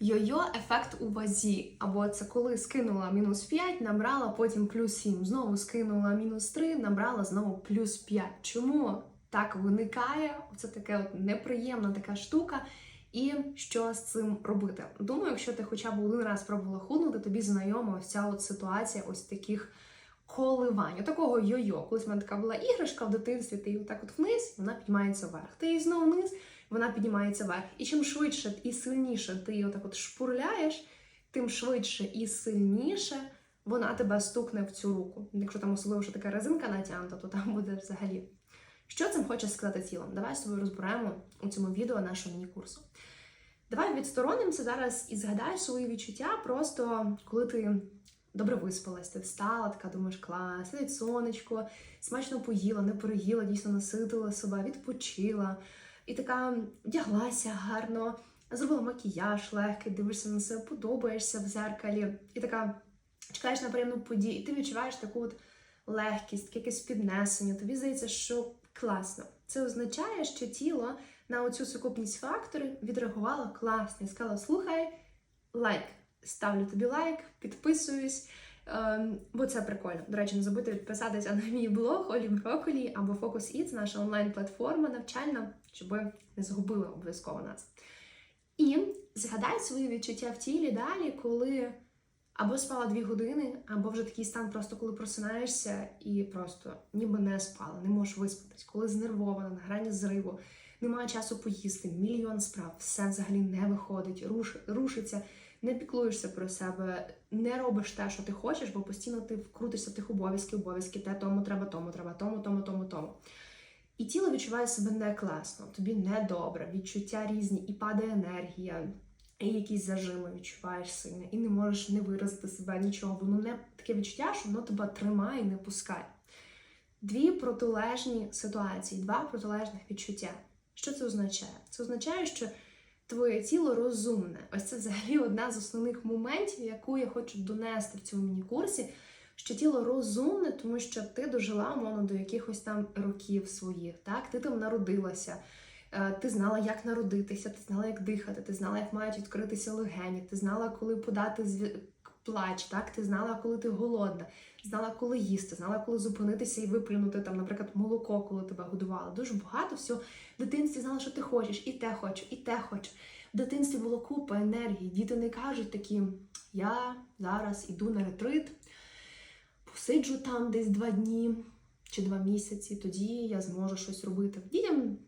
Йо-йо ефект у вазі. Або це коли скинула мінус 5, набрала потім плюс 7. Знову скинула мінус 3, набрала знову плюс 5. Чому так виникає? Це таке от неприємна така штука. І що з цим робити? Думаю, якщо ти хоча б один раз пробувала худнути, тобі знайома ось ця от ситуація ось таких коливань, такого йо-йо. Колись в мене така була іграшка в дитинстві, ти її отак от вниз, вона піднімається вверх. Ти її знову вниз, вона піднімається вверх. І чим швидше і сильніше ти її отак от шпурляєш, тим швидше і сильніше вона тебе стукне в цю руку. Якщо там особливо що така резинка натягнута, то там буде взагалі. Що цим хоче сказати тілом? Давай з тобою розберемо у цьому відео нашого міні-курсу. Давай відсторонимося зараз і згадай свої відчуття, просто коли ти добре виспалась, ти встала, така думаєш, клас, сидить сонечко, смачно поїла, не переїла, дійсно наситила себе, відпочила, і така вдяглася гарно, зробила макіяж легкий, дивишся на себе, подобаєшся в зеркалі, і така чекаєш на приємну подію, і ти відчуваєш таку от легкість, якесь піднесення. Тобі здається, що класно. Це означає, що тіло на оцю сукупність факторів відреагувало класно сказала: слухай, лайк, ставлю тобі лайк, підписуюсь. Ем, бо це прикольно. До речі, не забудьте підписатися на мій блог Олі Броколі або Focus Eats, наша онлайн-платформа навчальна, щоб не згубили обов'язково нас. І згадай свої відчуття в тілі далі, коли або спала дві години, або вже такий стан, просто коли просинаєшся і просто ніби не спала, не можеш виспатись, коли знервована, на грані зриву, немає часу поїсти, мільйон справ, все взагалі не виходить, руш, рушиться, не піклуєшся про себе, не робиш те, що ти хочеш, бо постійно ти вкрутишся в тих обов'язків, обов'язки, те тому треба, тому треба, тому, тому, тому, тому. І тіло відчуває себе не класно, тобі не добре, відчуття різні, і падає енергія, і якісь зажими відчуваєш сильно, і не можеш не виразити себе нічого. Воно не таке відчуття, що воно тебе тримає і не пускає. Дві протилежні ситуації, два протилежних відчуття. Що це означає? Це означає, що твоє тіло розумне. Ось це взагалі одна з основних моментів, яку я хочу донести в цьому міні-курсі, що тіло розумне, тому що ти дожила умовно до якихось там років своїх. Так, ти там народилася. Е, Ти знала, як народитися, ти знала, як дихати, ти знала, як мають відкритися легені, ти знала, коли подати плач, так? Ти знала, коли ти голодна, знала, коли їсти, знала, коли зупинитися і виплюнути там, наприклад, молоко, коли тебе годували. Дуже багато всього. В дитинстві знала, що ти хочеш, і те хочу, і те хочу. В дитинстві було купа енергії. Діти не кажуть такі: я зараз іду на ретрит, посиджу там десь два дні чи два місяці, тоді я зможу щось робити. Дітям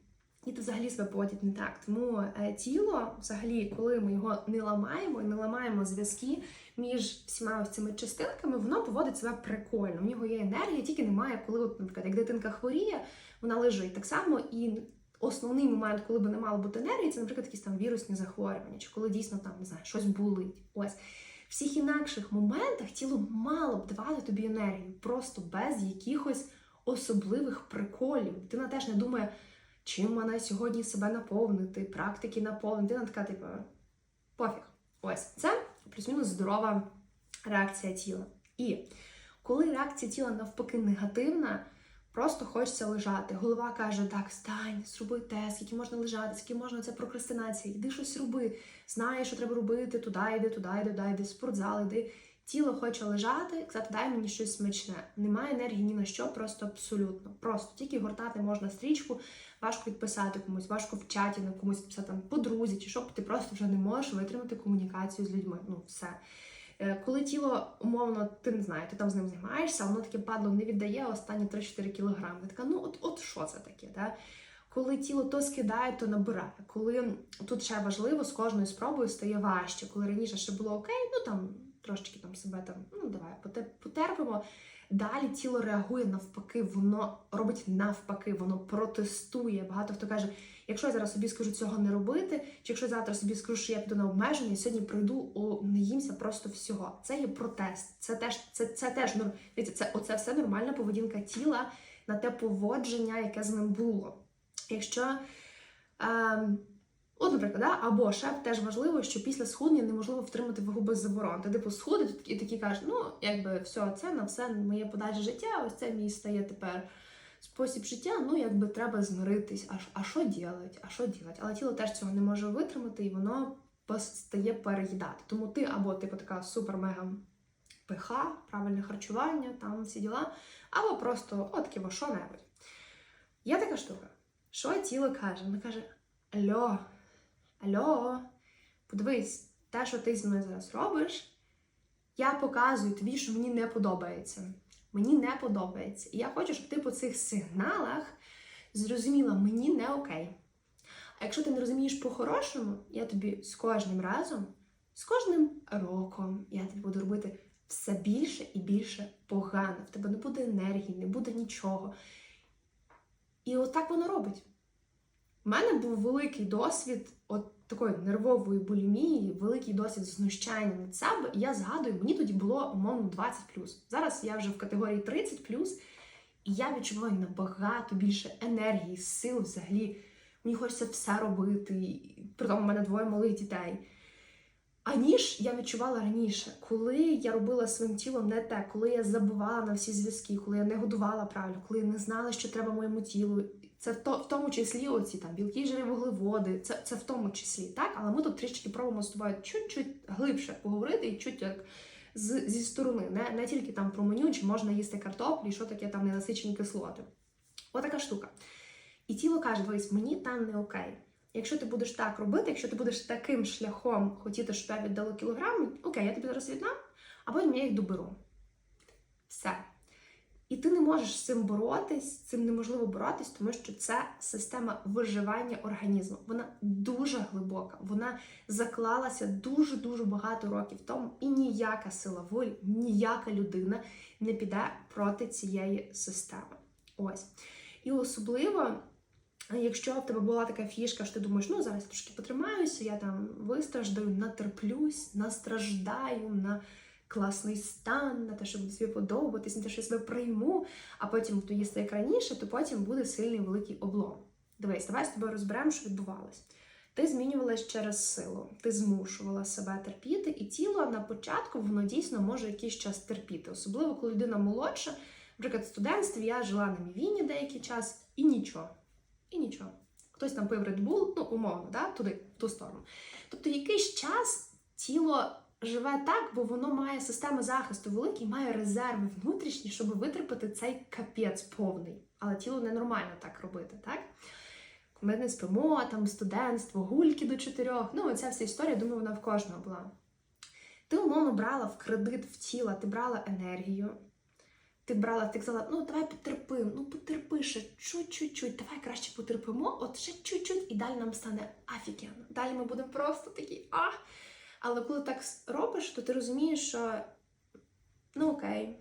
Діти взагалі себе поводять не так. Тому е, тіло, взагалі, коли ми його не ламаємо і не ламаємо зв'язки між всіма цими частинками, воно поводить себе прикольно. У нього є енергія, тільки немає, коли, от, наприклад, як дитинка хворіє, вона лежить. Так само і основний момент, коли би не мало бути енергії, це, наприклад, якісь там вірусні захворювання, чи коли дійсно там не знаю, щось болить. Ось. В всіх інакших моментах тіло мало б давати тобі енергію, просто без якихось особливих приколів. Дитина теж не думає чим мене сьогодні себе наповнити, практики наповнити. Вона така, типу, пофіг. Ось це плюс-мінус здорова реакція тіла. І коли реакція тіла навпаки негативна, просто хочеться лежати. Голова каже: так, встань, зроби те, скільки можна лежати, скільки можна це прокрастинація, іди щось роби. Знаєш, що треба робити, туди йди, туди йди, туди йди, спортзал йди. Тіло хоче лежати, казати, дай мені щось смачне. Немає енергії ні на що, просто абсолютно. Просто тільки гортати можна стрічку, важко відписати комусь, важко в чаті на комусь писати там подрузі, чи що, ти просто вже не можеш витримати комунікацію з людьми. Ну, все. Е, Коли тіло, умовно, ти не знаю, ти там з ним займаєшся, воно таке падло не віддає останні 3-4 кілограми. Така, ну от, от що це таке? Да? Коли тіло то скидає, то набирає. Коли тут ще важливо, з кожною спробою стає важче. Коли раніше ще було окей, ну там трошечки там себе там, ну давай поте- потерпимо. Далі тіло реагує навпаки, воно робить навпаки, воно протестує. Багато хто каже, якщо я зараз собі скажу цього не робити, чи якщо я завтра собі скажу, що я піду на обмеження, сьогодні прийду, о, не їмся просто всього. Це є протест. Це теж це, це теж дивіться, це оце все нормальна поведінка тіла на те поводження, яке з ним було. Якщо ем, От, наприклад, да? або ще теж важливо, що після схуднення неможливо втримати вагу без заборон. Ти типу сходить і такі кажеш, ну якби все, це на все моє подальше життя, ось це мій стає тепер спосіб життя. Ну якби треба змиритись. А, а що ділять? А що ділять? Але тіло теж цього не може витримати, і воно постає переїдати. Тому ти або типу така супер-мега пиха, правильне харчування, там всі діла, або просто от ківо, що-небудь. Є така штука, що тіло каже? Воно каже: Альо, альо, подивись, те, що ти зі мною зараз робиш, я показую тобі, що мені не подобається. Мені не подобається. І я хочу, щоб ти по цих сигналах зрозуміла, мені не окей. А якщо ти не розумієш по-хорошому, я тобі з кожним разом, з кожним роком, я тобі буду робити все більше і більше погано. В тебе не буде енергії, не буде нічого. І отак воно робить. У мене був великий досвід от такої нервової булімії, великий досвід знущання над себе. І я згадую, мені тоді було умовно 20 Зараз я вже в категорії 30 і я відчуваю набагато більше енергії, сил взагалі. Мені хочеться все робити, при тому в мене двоє малих дітей. Аніж я відчувала раніше, коли я робила своїм тілом не те, коли я забувала на всі зв'язки, коли я не годувала правильно, коли я не знала, що треба моєму тілу. Це в, то, в тому числі оці там білки, жири, вуглеводи, це, це в тому числі, так? Але ми тут трішки пробуємо з тобою чуть-чуть глибше поговорити і чуть як з, зі сторони, не, не тільки там про меню, чи можна їсти картоплі, що таке там ненасичені кислоти. Отака штука. І тіло каже: дивись, мені там не окей. Якщо ти будеш так робити, якщо ти будеш таким шляхом хотіти, щоб я віддала кілограми, окей, я тобі зараз віддам, а потім я їх доберу. Все. І ти не можеш з цим боротись, з цим неможливо боротись, тому що це система виживання організму. Вона дуже глибока, вона заклалася дуже-дуже багато років тому, і ніяка сила волі, ніяка людина не піде проти цієї системи. Ось. І особливо. Якщо в тебе була така фішка, що ти думаєш, ну зараз трошки потримаюся, я там вистраждаю, натерплюсь, настраждаю на класний стан, на те, що буду собі подобатись, на те, що я себе прийму, а потім буду їсти як раніше, то потім буде сильний великий облом. Дивись, давай з тобою розберемо, що відбувалось. Ти змінювалась через силу, ти змушувала себе терпіти, і тіло на початку воно дійсно може якийсь час терпіти, особливо коли людина молодша. Наприклад, в студентстві я жила на мівіні деякий час і нічого. І нічого. Хтось там пив Red Bull, ну, умовно, да? туди, в ту сторону. Тобто якийсь час тіло живе так, бо воно має систему захисту великий, має резерви внутрішні, щоб витерпати цей капець повний. Але тіло ненормально так робити, так? Ми не спимо, там студентство, гульки до чотирьох. Ну, оця вся історія, думаю, вона в кожного була. Ти, умовно, брала в кредит в тіло, ти брала енергію. Ти брала, ти казала, ну давай потерпимо, ну потерпи ще чуть-чуть, давай краще потерпимо, от ще чуть-чуть, і далі нам стане офігенно. Далі ми будемо просто такі а. Але коли так робиш, то ти розумієш, що ну окей,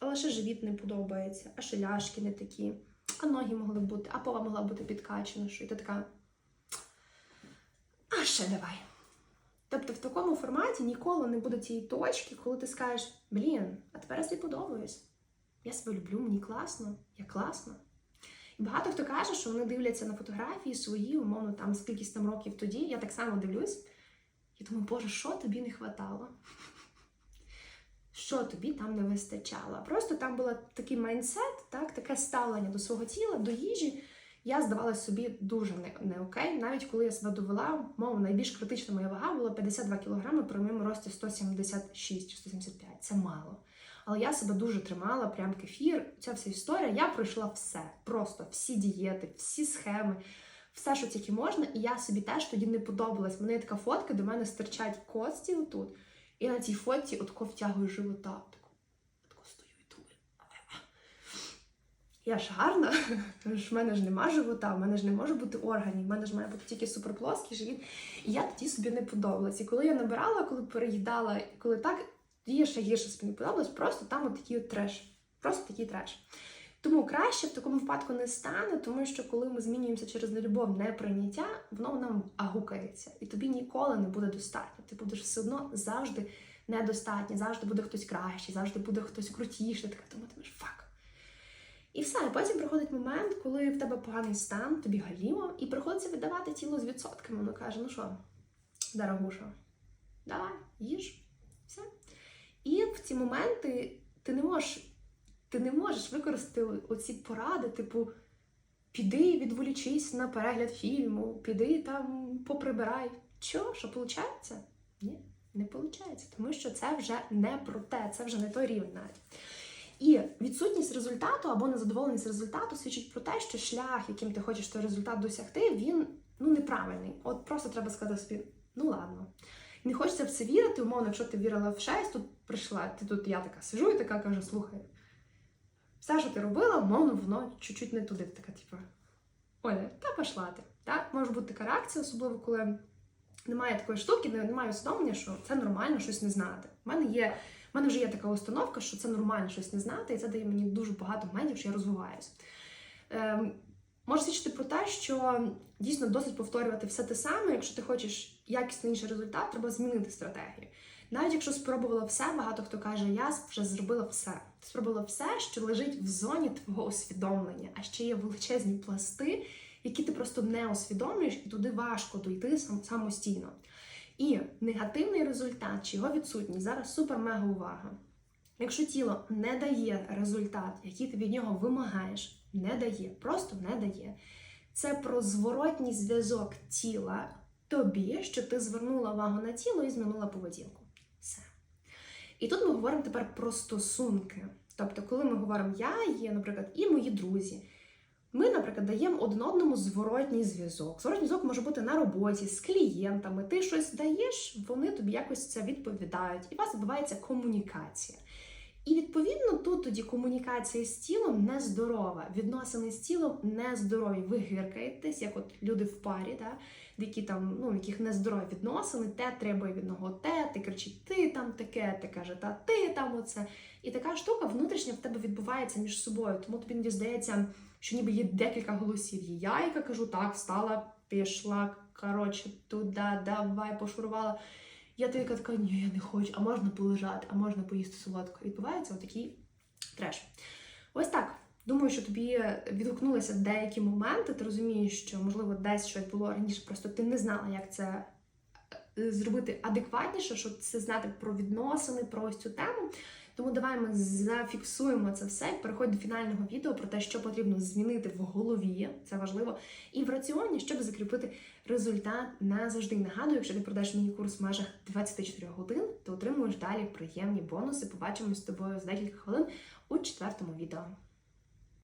але ще живіт не подобається, а ще ляшки не такі, а ноги могли б бути, а пова могла бути підкачена, що і ти така. А ще давай. Тобто в такому форматі ніколи не буде тієї точки, коли ти скажеш, блін, а тепер я собі подобаюсь. Я себе люблю, мені класно, я класна. І багато хто каже, що вони дивляться на фотографії свої, умовно, там скільки там років тоді. Я так само дивлюсь. Я думаю, Боже, що тобі не хватало? Що тобі там не вистачало? Просто там був такий майндсет, так, таке ставлення до свого тіла, до їжі. Я здавалася собі дуже не, не окей. Навіть коли я себе довела, мов найбільш критична моя вага була 52 кг при моєму рості 176 чи 175. Це мало. Але я себе дуже тримала, прям кефір. Ця вся історія. Я пройшла все. Просто всі дієти, всі схеми, все, що тільки можна. І я собі теж тоді не подобалась. Мене є така фотка, де мене стирчать кості отут. І на цій фотці отко втягую живота. Отко стою і думаю. Я ж гарна, в мене ж нема живота, в мене ж не може бути органів, в мене ж має бути тільки суперплоский живіт. І я тоді собі не подобалась. І коли я набирала, коли переїдала, коли так, тоді ще гірше собі не подобалось, просто там от такий от треш. Просто такий треш. Тому краще в такому випадку не стане, тому що коли ми змінюємося через нелюбов, неприйняття, воно нам агукається. І тобі ніколи не буде достатньо. Ти будеш все одно завжди недостатньо, завжди буде хтось кращий, завжди буде хтось крутіший. Така думатимеш, фак. І все, і потім приходить момент, коли в тебе поганий стан, тобі галімо, і приходиться віддавати тіло з відсотками. Воно каже: ну що, дорогуша, давай, їж, все. І в ці моменти ти не можеш ти не можеш використати оці поради, типу, піди відволічись на перегляд фільму, піди там поприбирай. Що? Що виходить? Ні, не виходить, тому що це вже не про те, це вже не той рівень навіть. І відсутність результату або незадоволеність результату свідчить про те, що шлях, яким ти хочеш той результат досягти, він ну неправильний. От просто треба сказати собі, ну ладно. Не хочеться в це вірити, умовно, якщо ти вірила в 6, тут прийшла, ти тут я така сижу і така кажу, слухай, все, що ти робила, умовно, воно чуть-чуть не туди. Така, типу, Оля, та пошла ти. Так? Може бути така реакція, особливо коли немає такої штуки, немає усвідомлення, що це нормально щось не знати. У мене є. У мене вже є така установка, що це нормально щось не знати, і це дає мені дуже багато моментів, що я розвиваюся. Ем, може свідчити про те, що дійсно досить повторювати все те саме. Якщо ти хочеш якісно інший результат, треба змінити стратегію. Навіть якщо спробувала все, багато хто каже, я вже зробила все. Спробувала все, що лежить в зоні твого усвідомлення, а ще є величезні пласти, які ти просто не усвідомлюєш, і туди важко дойти сам самостійно. І негативний результат чи його відсутність зараз супер-мега увага. Якщо тіло не дає результат, який ти від нього вимагаєш, не дає, просто не дає. Це про зворотній зв'язок тіла тобі, що ти звернула увагу на тіло і змінила поведінку. Все. І тут ми говоримо тепер про стосунки. Тобто, коли ми говоримо я є, наприклад, і мої друзі, ми, наприклад, даємо один одному зворотній зв'язок. Зворотній зв'язок може бути на роботі з клієнтами. Ти щось даєш, вони тобі якось це відповідають, і у вас відбувається комунікація. І відповідно тут тоді комунікація з тілом нездорова, відносини з тілом нездорові. Ви гиркаєтесь, як от люди в парі, да? які там, ну, яких нездорові відносини, те требує від одного те, ти кричить, ти там таке, ти каже, та ти там оце. І така штука внутрішня в тебе відбувається між собою. Тому тобі іноді здається, що ніби є декілька голосів. Є я, яка кажу, так, встала, пішла, коротше, туди, давай, пошурувала. Я тільки така, ні, я не хочу, а можна полежати, а можна поїсти солодко. Відбувається отакий треш. Ось так. Думаю, що тобі відгукнулися деякі моменти. Ти розумієш, що можливо десь щось було раніше, просто ти не знала, як це е, зробити адекватніше, щоб це знати про відносини, про ось цю тему. Тому давай ми зафіксуємо це все. і Переходь до фінального відео про те, що потрібно змінити в голові, це важливо, і в раціоні, щоб закріпити результат назавжди. Нагадую, якщо ти продаєш мій курс в межах 24 годин, то отримуєш далі приємні бонуси. Побачимось з тобою за декілька хвилин у четвертому відео.